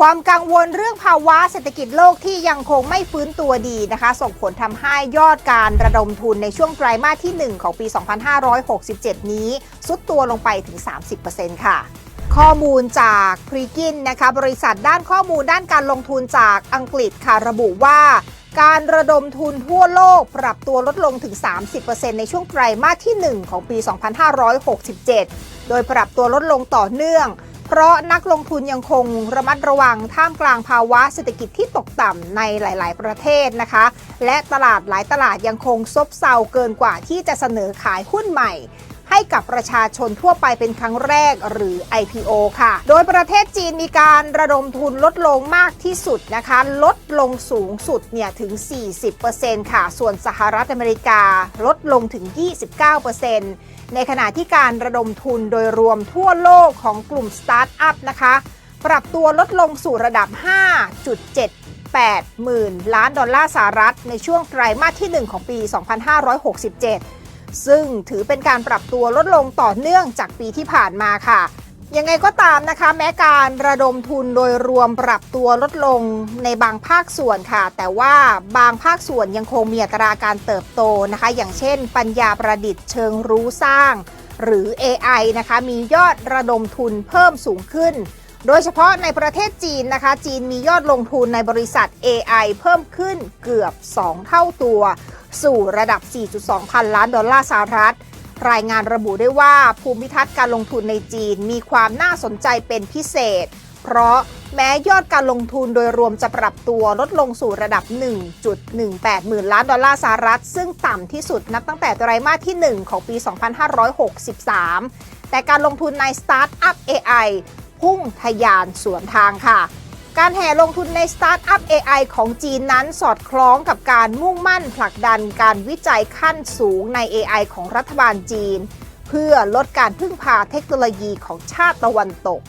ความกังวลเรื่องภาวะเศรษฐกิจโลกที่ยังคงไม่ฟื้นตัวดีนะคะ ส่งผลทำให้ยอดการระดมทุนในช่วงไตรมาสที่ 1 ของปี 2567 นี้สุดตัวลงไปถึง 30%ค่ะ ข้อมูลจากพรีกินนะคะบริษัทด้านข้อมูลด้านการลงทุนจากอังกฤษค่ะระบุว่า การระดมทุนทั่วโลกปรับตัวลดลงถึง 30%ในช่วงไตรมาสที่ 1 ของปี 2567 โดยปรับตัวลดลงต่อเนื่อง เพราะนักลงทุนยังคงระมัดระวังท่ามกลางภาวะเศรษฐกิจที่ตกต่ำในหลาย ๆ ประเทศนะคะ และตลาดหลายตลาดยังคงซบเซาเกินกว่าที่จะเสนอขายหุ้นใหม่ ให้กับประชาชนทั่วไปเป็นครั้งแรกหรือ IPO ค่ะ โดยประเทศจีนมีการระดมทุนลดลงมากที่สุดนะคะ ลดลงสูงสุดเนี่ยถึง 40%ค่ะ ส่วนสหรัฐอเมริกาลดลงถึง 29%ในขณะที่การระดมทุนโดยรวมทั่วโลกของกลุ่มสตาร์ทอัพนะคะ ปรับตัวลดลงสู่ระดับ 5.78หมื่นล้านดอลลาร์สหรัฐ ในช่วงไตรมาสที่ 1 ของปี 2567 ซึ่งถือเป็นการปรับตัวลดลงต่อเนื่องจากปีที่ผ่านมาค่ะ ยังไงก็ตามนะคะ แม้การระดมทุนโดยรวมปรับตัวลดลงในบางภาคส่วนค่ะ แต่ว่าบางภาคส่วนยังคงมีอัตราการเติบโตนะคะ อย่างเช่น ปัญญาประดิษฐ์เชิงรู้สร้าง หรือ AI นะคะมียอดระดมทุนเพิ่มสูงขึ้นโดยเฉพาะในประเทศจีนนะคะ จีนมียอดลงทุนในบริษัท AI เพิ่มขึ้นเกือบ 2 เท่าตัว สู่ระดับ 4.2 พันล้านดอลลาร์สหรัฐ รายงานระบุได้ว่าภูมิทัศน์การลงทุนในจีนมีความน่าสนใจเป็นพิเศษ เพราะแม้ยอดการลงทุนโดยรวมจะปรับตัวลดลงสู่ระดับ 1.18 หมื่นล้านดอลลาร์สหรัฐ ซึ่งต่ำที่สุดนับตั้งแต่ไตรมาสที่ 1 ของปี 2563 แต่การลงทุนในสตาร์ทอัพ AI พุ่งทะยานสวนทางค่ะ การแห่ลงทุนในสตาร์ทอัพ AI ของจีนนั้นสอดคล้องกับการมุ่งมั่นผลักดันการวิจัยขั้นสูงใน AI ของรัฐบาลจีน เพื่อลดการพึ่งพาเทคโนโลยีของชาติตะวันตก